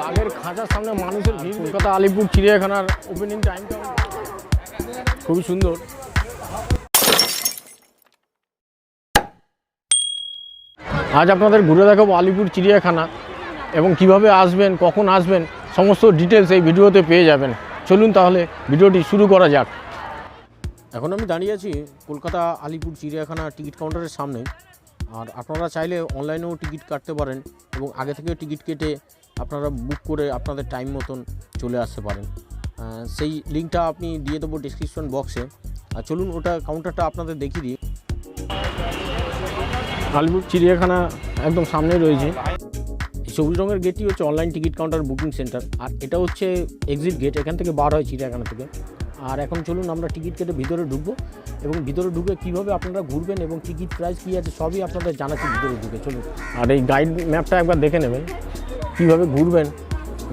বাঘের খাঁচার সামনে মানুষের ভিড়। কলকাতা আলিপুর চিড়িয়াখানার ওপেনিং টাইমটা খুবই সুন্দর। আজ আপনাদের ঘুরে দেখাবো আলিপুর চিড়িয়াখানা এবং কীভাবে আসবেন, কখন আসবেন, সমস্ত ডিটেলস এই ভিডিওতে পেয়ে যাবেন। চলুন তাহলে ভিডিওটি শুরু করা যাক। এখন আমি দাঁড়িয়ে আছি কলকাতা আলিপুর চিড়িয়াখানা টিকিট কাউন্টারের সামনে। আর আপনারা চাইলে অনলাইনেও টিকিট কাটতে পারেন এবং আগে থেকে টিকিট কেটে আপনারা বুক করে আপনাদের টাইম মতন চলে আসতে পারেন। সেই লিঙ্কটা আপনি দিয়ে দেবো ডিসক্রিপশন বক্সে আর চলুন ওটা কাউন্টারটা আপনাদের দেখিয়ে দিই। আলিপুর চিড়িয়াখানা একদম সামনে রয়েছে। সবুজ রঙের গেটটি হচ্ছে online ticket counter booking centre আর এটা হচ্ছে এক্সিট গেট এখান থেকে বার হয় চিড়িয়াখানা থেকে। আর এখন চলুন আমরা টিকিট কেটে ভিতরে ঢুকবো এবং ভিতরে ঢুকে কীভাবে আপনারা ঘুরবেন এবং টিকিট প্রাইস কী আছে সবই আপনাদের জানাচ্ছি ভিতরে ঢুকে, চলুন। আর এই গাইড ম্যাপটা একবার দেখে নেবেন, কীভাবে ঘুরবেন।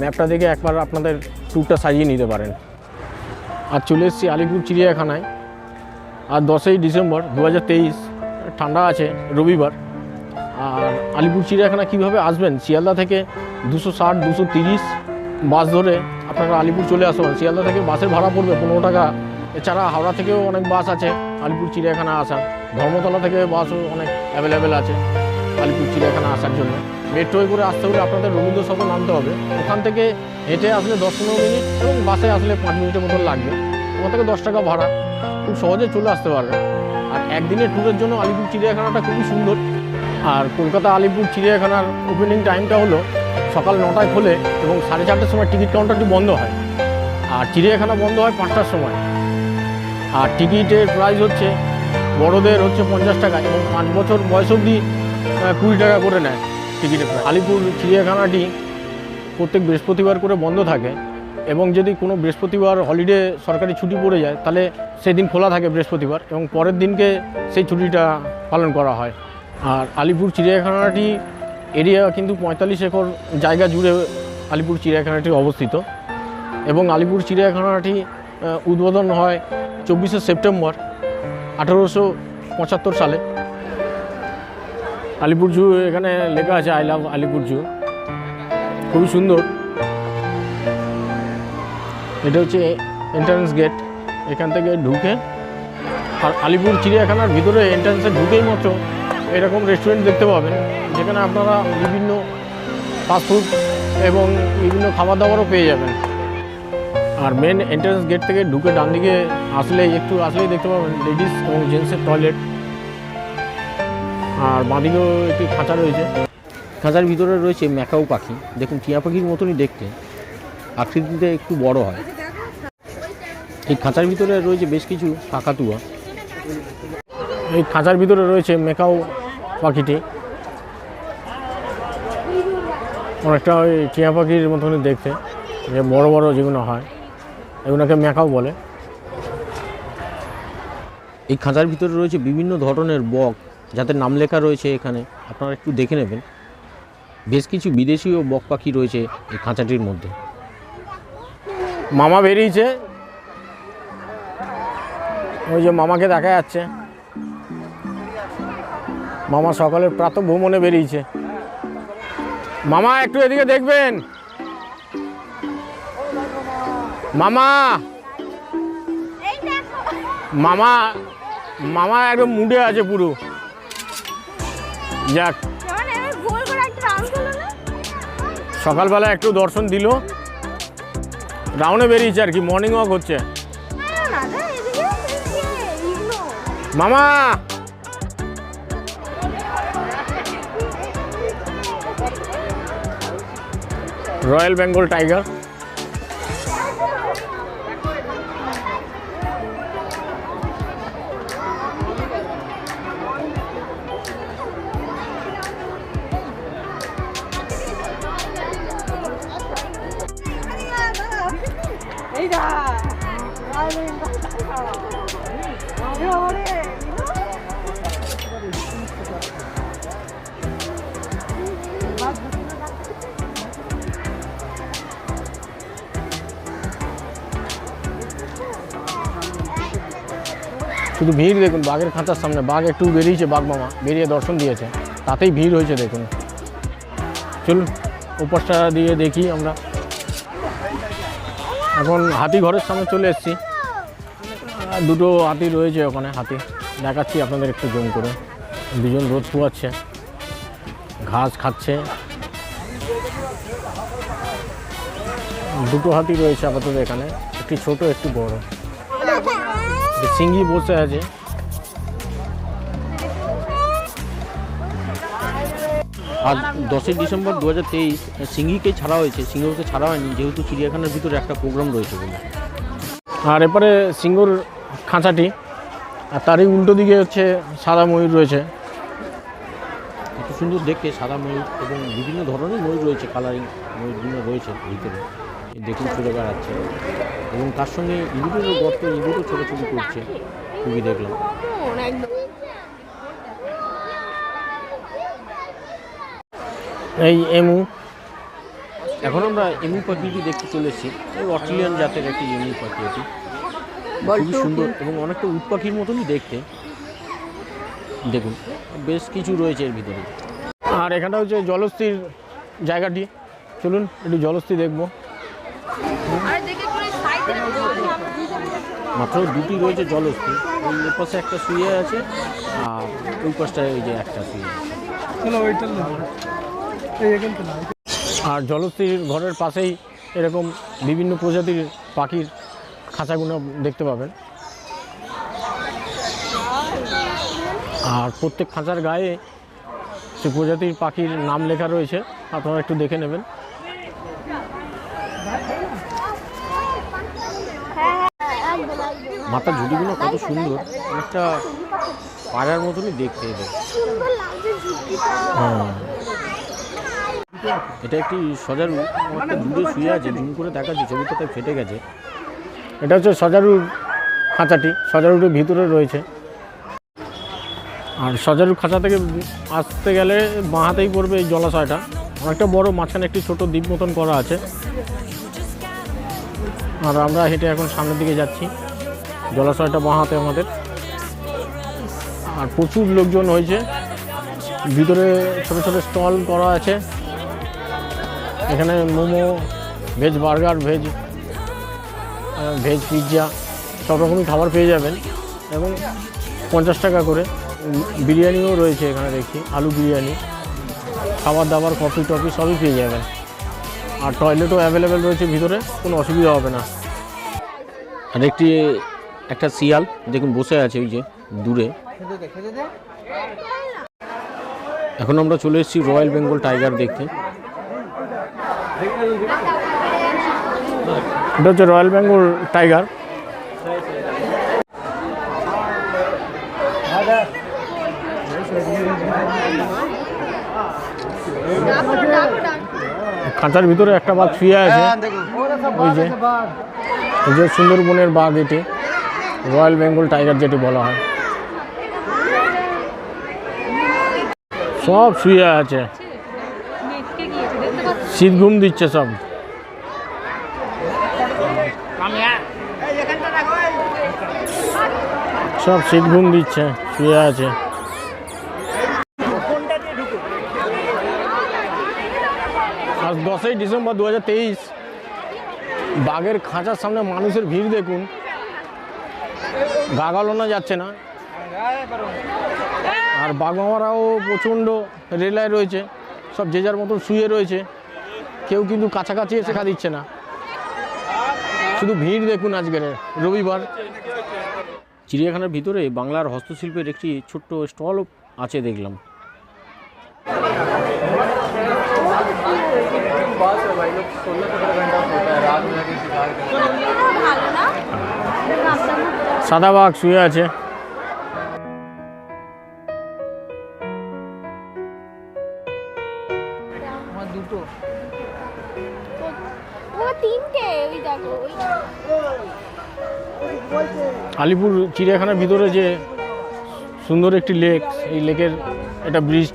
ম্যাপটা দেখে একবার আপনাদের ট্যুরটা সাজিয়ে নিতে পারেন। আর চলে এসেছি আলিপুর চিড়িয়াখানায়। আর দশই ডিসেম্বর দু হাজার তেইশ, ঠান্ডা আছে, রবিবার। আর আলিপুর চিড়িয়াখানা কীভাবে আসবেন? শিয়ালদা থেকে দুশো ষাট, দুশো তিরিশ বাস ধরে আপনারা আলিপুর চলে আসুন। শিয়ালদা থেকে বাসের ভাড়া পড়বে পনেরো টাকা। এছাড়া হাওড়া থেকেও অনেক বাস আছে, আলিপুর চিড়িয়াখানা আসার। ধর্মতলা থেকে বাসও অনেক অ্যাভেলেবেল আছে আলিপুর চিড়িয়াখানা আসার জন্য। মেট্রোয় করে আসতে হলে আপনাদের রবীন্দ্র সদন নামতে হবে। ওখান থেকে হেঁটে আসলে দশ পনেরো মিনিট এবং বাসে আসলে পাঁচ মিনিটের মতন লাগবে। ওখান থেকে দশ টাকা ভাড়া। খুব সহজে চলে আসতে পারবে। আর একদিনের ট্যুরের জন্য আলিপুর চিড়িয়াখানাটা খুবই সুন্দর। আর কলকাতা আলিপুর চিড়িয়াখানার ওপেনিং টাইমটা হলো সকাল নটায় খোলে এবং সাড়ে চারটার সময় টিকিট কাউন্টারটি বন্ধ হয়। আর চিড়িয়াখানা বন্ধ হয় পাঁচটার সময়। আর টিকিটের প্রাইস হচ্ছে, বড়দের হচ্ছে পঞ্চাশ টাকা এবং পাঁচ বছর বয়স অবধি কুড়ি টাকা করে নেয় টিকিটের প্রাইস আলিপুর চিড়িয়াখানাটি প্রত্যেক বৃহস্পতিবার করে বন্ধ থাকে এবং যদি কোনো বৃহস্পতিবার হলিডে সরকারি ছুটি পড়ে যায়, তাহলে সেদিন খোলা থাকে বৃহস্পতিবার এবং পরের দিনকে সেই ছুটিটা পালন করা হয়। আর আলিপুর চিড়িয়াখানাটি এরিয়া কিন্তু পঁয়তাল্লিশ একর জায়গা জুড়ে আলিপুর চিড়িয়াখানাটি অবস্থিত এবং আলিপুর চিড়িয়াখানাটি উদ্বোধন হয় চব্বিশে সেপ্টেম্বর আঠেরোশো পঁচাত্তর সালে। আলিপুর জু এখানে লেখা আছে, আই লাভ আলিপুর জু। খুবই সুন্দর। এটা হচ্ছে এন্ট্রান্স গেট এখান থেকে ঢুকে আর আলিপুর চিড়িয়াখানার ভিতরে এন্ট্রান্সে ঢুকেই মাত্র এরকম রেস্টুরেন্ট দেখতে পাবেন। যেখানে আপনারা বিভিন্ন ফাস্টফুড এবং বিভিন্ন খাবার দাবারও পেয়ে যাবেন। আর মেন এন্ট্রান্স গেট থেকে ঢুকে ডান দিকে আসলে একটু আসলেই দেখতে পাবেন লেডিস এবং জেন্টসের টয়লেট আর বাঁদিকেও একটি খাঁচা রয়েছে। খাঁচার ভিতরে রয়েছে ম্যাকাও পাখি। দেখুন টিয়া পাখির মতনই দেখতে। আকৃতিতে একটু বড় হয়। এই খাঁচার ভিতরে রয়েছে বেশ কিছু কাকাতুয়া এই খাঁচার ভিতরে রয়েছে মেকাও পাখিটি। অনেকটা ওই টিয়া পাখির মতনই দেখতে যে বড় বড় যেগুলো হয় এগুলোকে মেকাও বলে। এই খাঁচার ভিতরে রয়েছে বিভিন্ন ধরনের বক যাদের নাম লেখা রয়েছে এখানে। আপনারা একটু দেখে নেবেন। বেশ কিছু বিদেশি ও বক পাখি রয়েছে এই খাঁচাটির মধ্যে। মামা বেরিয়েছে। ওই যে মামাকে দেখা যাচ্ছে। মামা সকালের প্রাত ভ্রমণে বেরিয়েছে। মামা একটু এদিকে দেখবেন। মামা। মামা মামা একদম মুডে আছে পুরো। যাক। সকালবেলা একটু দর্শন দিল। রাউন্ডে বেরিয়েছে আর কি মর্নিং ওয়াক হচ্ছে। না না এদিকে এদিকে ইগনো মামা রয়্যাল বেঙ্গল টাইগার এই দা আরে আরে শুধু ভিড় দেখুন, বাঘের খাঁচার সামনে। বাঘ একটু বেরিয়েছে, বাঘ মামা। বেরিয়ে দর্শন দিয়েছে। তাতেই ভিড় হয়েছে দেখুন। চলুন ওপাশটা দিয়ে দেখি আমরা। এখন হাতি ঘরের সামনে চলে এসেছি। দুটো হাতি রয়েছে ওখানে, হাতি। দেখাচ্ছি আপনাদের একটু জম করে দুজন রোদ পোয়াচ্ছে ঘাস খাচ্ছে। দুটো হাতি রয়েছে আপাতত এখানে, একটি ছোট, একটি বড়। সিঙ্গি বসে আছে। আর দশই ডিসেম্বর দু হাজার তেইশ সিঙ্গিকে ছাড়া হয়েছে সিংহকে ছাড়া হয়নি যেহেতু চিড়িয়াখানার ভিতরে একটা প্রোগ্রাম রয়েছে বলে। আর এপারে সিংহর খাঁচাটি আর তারই উল্টো দিকে হচ্ছে সাদা ময়ূর রয়েছে। এত সুন্দর দেখতে সাদা ময়ূর এবং বিভিন্ন ধরনের ময়ূর রয়েছে কালারিং ময়ূরগুলো রয়েছে ভিতরে। দেখুন চলে বেড়াচ্ছে। এবং তার সঙ্গে ইঁদুরেরও গর্ত ইঁদুরও ছোটাছুটি করছে। খুবই দেখলাম। এই এমু। এখন আমরা এমু পাখিটি দেখতে চলে এসেছি। এই অস্ট্রেলিয়ান জাতের একটি এমু পাখি এটি খুবই সুন্দর এবং অনেকটা উট পাখির মতনই দেখতে। দেখুন বেশ কিছু রয়েছে এর ভিতরে। আর এখানটা হচ্ছে জলস্থির জায়গাটি। চলুন একটু জলস্থি দেখব। মাত্র দুটি রয়েছে জলস্থি ওই পাশে একটা শুয়ে আছে আর ওই পাশটায় ওই যে একটা শুয়ে আছে। আর জলস্থির ঘরের পাশেই এরকম বিভিন্ন প্রজাতির পাখির খাঁচাগুলো দেখতে পাবেন। আর প্রত্যেক খাঁচার গায়ে সে প্রজাতির পাখির নাম লেখা রয়েছে আপনারা একটু দেখে নেবেন। মাথার ঝুঁটিগুলো কত সুন্দর। একটা পাড়ার মতনই দেখতে এদের। এটা একটি সজারু। অনেকটা দূরে শুয়ে আছে, জুম করে দেখাচ্ছে ছবিটা তাই ফেটে গেছে। এটা হচ্ছে সজারুর খাঁচাটি, সজারুটির ভিতরে রয়েছে। আর সজারুর খাঁচা থেকে আসতে গেলে বাঁ হাতেই পড়বে এই জলাশয়টা। অনেকটা বড়, মাঝখানে একটি ছোট দ্বীপ মতন করা আছে। আর আমরা হেঁটে এখন সামনের দিকে যাচ্ছি। জলাশয়টা বাঁহাতে আমাদের। আর প্রচুর লোকজন হয়েছে। ভিতরে ছোট ছোট স্টল করা আছে। এখানে momo, veg burger, veg veg pizza, সব রকমই খাবার পেয়ে যাবেন। এবং পঞ্চাশ টাকা করে। বিরিয়ানিও রয়েছে এখানে দেখছি আলু বিরিয়ানি। খাবার দাবার কফি টফি সবই পেয়ে যাবেন। আর টয়লেটও অ্যাভেলেবেল রয়েছে ভিতরে, কোনো অসুবিধা হবে না। আর একটি একটা শিয়াল দেখুন বসে আছে ওই যে দূরে। এখন আমরা চলে এসেছি রয়্যাল বেঙ্গল টাইগার দেখতে। এটা হচ্ছে রয়্যাল বেঙ্গল টাইগার খাঁচার ভিতরে একটা বাঘ শুয়ে আছে। ওই যে ওই যে সুন্দরবনের বাঘ এটি। রয়্যাল বেঙ্গল টাইগার যেটি বলা হয়। সব শুয়ে আছে। শীত ঘুম দিচ্ছে সব। সব শীত ঘুম দিচ্ছে, শুয়ে আছে। আজ দশই ডিসেম্বর দু হাজার তেইশ। বাঘের খাঁচার সামনে মানুষের ভিড় দেখুন। গা গালানো যাচ্ছে না। আর বাঘমারাও প্রচণ্ড রেলায় রয়েছে। সব যে যার মতন শুয়ে রয়েছে। কেউ কিন্তু কাছাকাছি এসে খা দিচ্ছে না। শুধু ভিড় দেখুন আজকের রবিবার। চিড়িয়াখানার ভিতরে বাংলার হস্তশিল্পের একটি ছোট্ট স্টল আছে দেখলাম। ভাবলাম সাদা বাঘ শুয়ে আছে। ও তিনটে ওই দেখো ওই আলিপুর চিড়িয়াখানার ভিতরে যে সুন্দর একটি লেক এই লেকের একটা ব্রিজ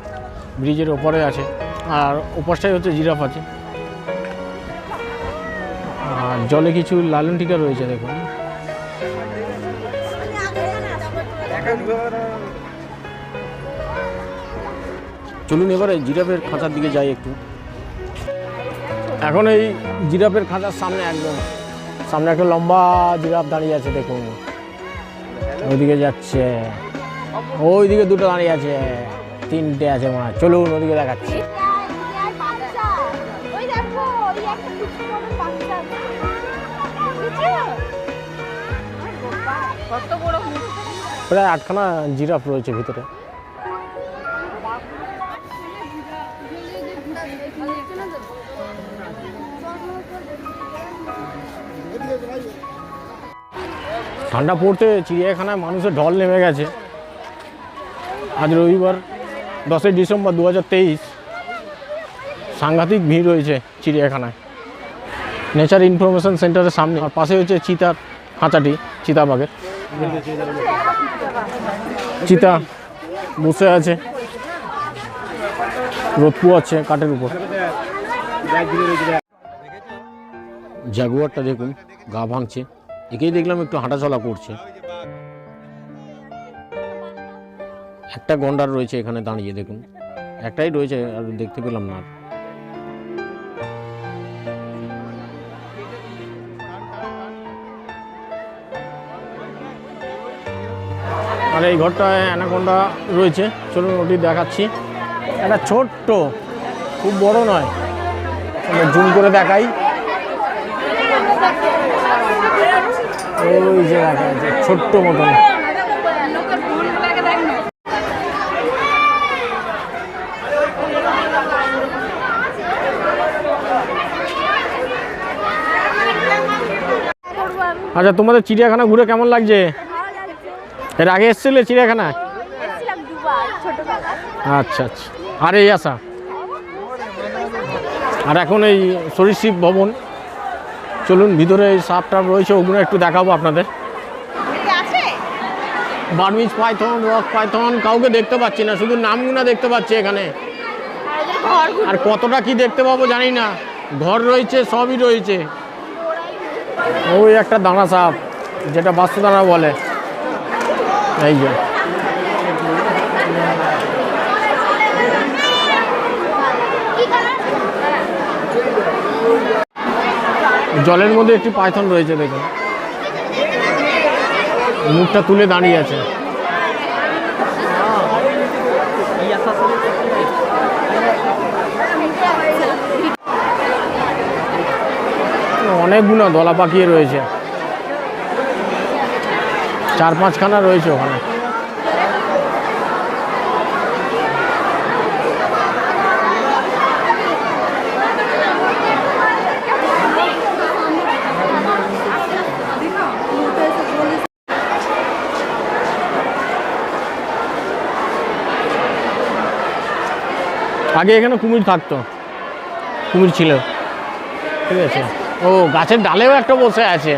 ব্রিজের ওপরে আছে। আর ওপাশটাই হচ্ছে জিরাফ আছে। আর জলে কিছু লালন টিকা রয়েছে দেখুন। চলুন এবারে জিরাফের খাঁচার দিকে যাই একটু। এখন এই জিরাফের খাঁচার সামনে একদম সামনে একটা লম্বা জিরাফ দাঁড়িয়ে আছে দেখুন। ওইদিকে যাচ্ছে ওইদিকে দুটো দাঁড়িয়ে আছে তিনটে আছে মনে হয়। চলুন ওদিকে দেখাচ্ছি। কত বড় প্রায় আটখানা জিরাফ রয়েছে ভিতরে। ঠান্ডা পড়তে চিড়িয়াখানায় মানুষের ঢল নেমে গেছে। আজ রবিবার, দশই ডিসেম্বর দু হাজার তেইশ। সাংঘাতিক ভিড় রয়েছে চিড়িয়াখানায়। নেচার ইনফরমেশন সেন্টারের সামনে, আর পাশে হচ্ছে চিতার খাঁচাটি, চিতাবাগের। চিতা বসে আছে। রোদ আছে কাঠের উপর। জাগুয়ারটা দেখুন, গা ভাঙছে। একেই দেখলাম একটু হাঁটাচলা করছে। একটা গন্ডার রয়েছে এখানে দাঁড়িয়ে দেখুন। একটাই রয়েছে আর দেখতে পেলাম না আর। এই ঘরটায় অ্যানাকোন্ডা রয়েছে। চলুন ওটি দেখাচ্ছি। একটা ছোট্ট, খুব বড় নয়। জুম করে দেখাই। ওই যে দেখা ছোট্ট মতন। আচ্ছা তোমাদের চিড়িয়াখানা ঘুরে কেমন লাগছে? এর আগে এসেছিলে ছোটবেলা আচ্ছা আচ্ছা। আর এই আসা আর এখন এই সরীসৃপ ভবন। চলুন ভিতরে এই সাপ টাপ রয়েছে ওগুলো একটু দেখাবো আপনাদের। বার্মিজ পাইথন রক পাইথন কাউকে দেখতে পাচ্ছি না শুধু নামগুনা দেখতে পাচ্ছি এখানে। আর আর কতটা কি দেখতে পাবো জানি না। ঘর রয়েছে সবই রয়েছে। ওই একটা দানা সাপ যেটা বাস্তু দানা বলে। এই যে। জলের মধ্যে একটি পাইথন রয়েছে, দেখুন। মুখটা তুলে দাঁড়িয়ে আছে। অনেকগুলো দলা পাকিয়ে রয়েছে। চার পাঁচখানা রয়েছে ওখানে। আগে এখানে কুমির থাকতো। কুমির ছিল। ঠিক আছে। ও, গাছের ডালেও একটা বসে আছে।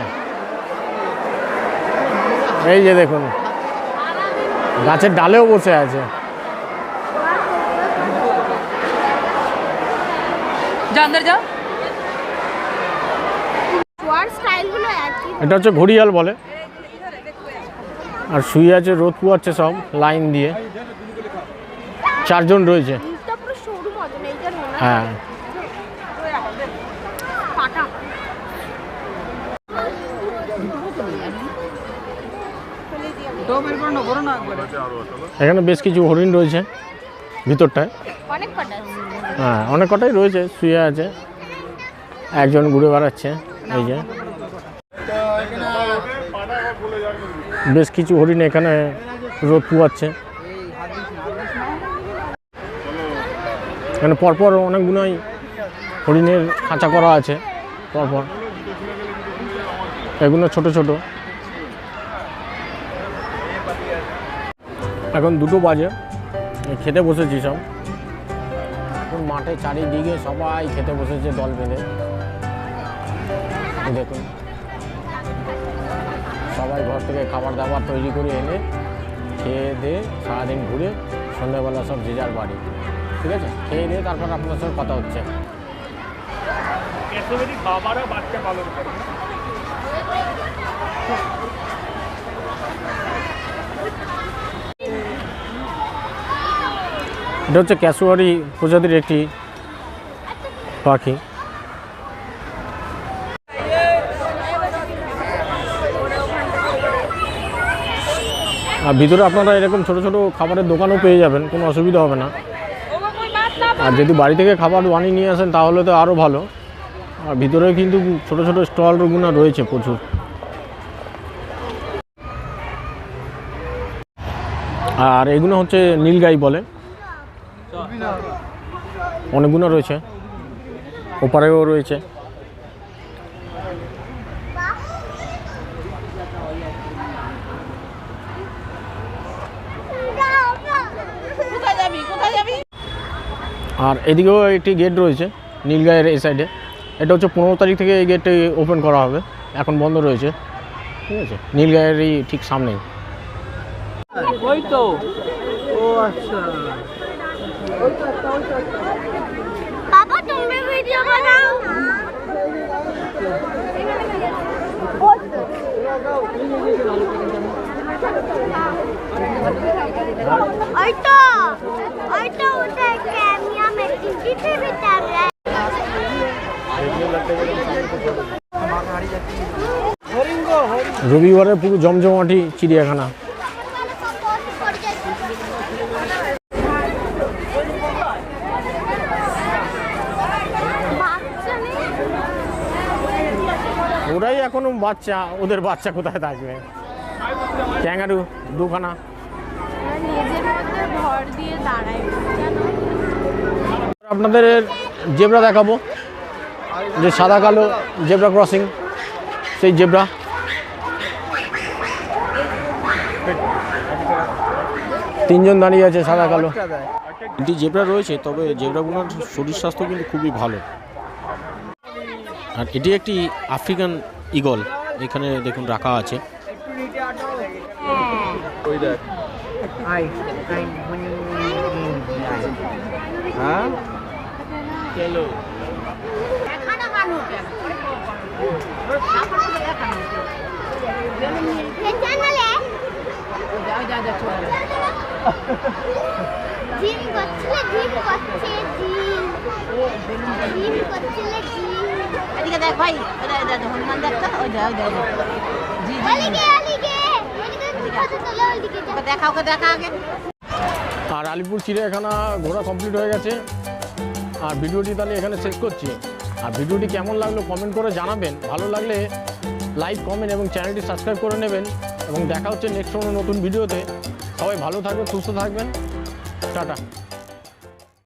এই যে দেখুন গাছের ডালেও বসে আছে। এটা হচ্ছে ঘড়িয়াল বলে। আর শুয়ে আছে রোদ পুয়াচ্ছে সব লাইন দিয়ে। চারজন রয়েছে। হয় হ্যাঁ পাটা তো বের করো না করো না একবারে এখানে বেশ কিছু হরিণ রয়েছে ভিতরটায়। অনেক কটা আছে। হ্যাঁ অনেক কটাই রয়েছে শুয়ে আছে। একজন ঘুরে বেড়াচ্ছে এই যে। বেশ কিছু হরিণ এখানে রোদ পুয়াচ্ছে এখানে পরপর অনেকগুলোই হরিণের খাঁচা করা আছে পরপর। এগুলো ছোট ছোট। এখন দুটো বাজে। খেতে বসেছি সব। এখন মাঠে চারিদিকে সবাই খেতে বসেছে দল বেঁধে। দেখুন। সবাই ঘর থেকে খাবার দাবার তৈরি করে এনে খেয়ে দিয়ে সারাদিন ঘুরে সন্ধ্যাবেলা সব যে যার বাড়ি। ঠিক আছে? খেয়ে দিয়ে তারপর আপনার সঙ্গে কথা হচ্ছে। এটা হচ্ছে ক্যাসুয়ারি প্রজাতির একটি পাখি। আর ভিতরে আপনারা এরকম ছোট ছোট খাবারের দোকানও পেয়ে যাবেন, কোনো অসুবিধা হবে না। আর যদি বাড়ি থেকে খাবার বানিয়ে নিয়ে আসেন, তাহলে তো আরও ভালো। আর ভিতরে কিন্তু ছোট ছোট স্টলগুলো রয়েছে প্রচুর। আর এগুলো হচ্ছে নীলগাই বলে। অনেকগুলো রয়েছে। ওপারেও রয়েছে। আর এদিকেও একটি গেট রয়েছে, নীলগাঁয়ের এই সাইডে এটা হচ্ছে পনেরো তারিখ থেকে এই গেটটি ওপেন করা হবে। এখন বন্ধ রয়েছে। ঠিক আছে? নীলগাঁয়েরই ঠিক সামনেই। ওই তো। ও আচ্ছা। বাবা তুমি ভিডিও বানাও। ওই তো ওই তো ওটা ক্যামিয়া মেটিং দিতে বিতাম রে রবিবারে পুরো জমজমাটি চিড়িয়াখানা। এখনও বাচ্চা ওদের বাচ্চা কোথায় থাকবে? ক্যাঙ্গারু দুখানা। নিজের মধ্যে ভর দিয়ে দাঁড়ায়। জানো আপনাদের জেব্রা দেখাবো। যে সাদা কালো জেব্রা ক্রসিং সেই জেব্রা। তিনজন দাঁড়িয়ে আছে সাদা কালো। এটি জেব্রা রয়েছে তবে জেব্রাগুলোর শরীর স্বাস্থ্য কিন্তু খুবই ভালো। আর এটি একটি আফ্রিকান ইগল এখানে দেখুন রাখা আছে। আই আই হ্যাঁ? চ্যানেলে জিম করছিলে জিম করছে জিম। জিম করছিলে জিম। এদিকে দেখ ভাই ওটা এটা হনুমান দেখতো ওই যা ওই যা জি জি দেখা ওকে দেখা আগে। আর আলিপুর চিড়িয়াখানা ঘোরা কমপ্লিট হয়ে গেছে। আর ভিডিওটি তাহলে এখানে শেষ করছি। আর ভিডিওটি কেমন লাগল কমেন্ট করে জানাবেন। ভালো লাগলে লাইক কমেন্ট এবং চ্যানেলটি সাবস্ক্রাইব করে নেবেন। এবং দেখা হচ্ছে নেক্সট কোনো নতুন ভিডিওতে। সবাই ভালো থাকবেন সুস্থ থাকবেন। টাটা।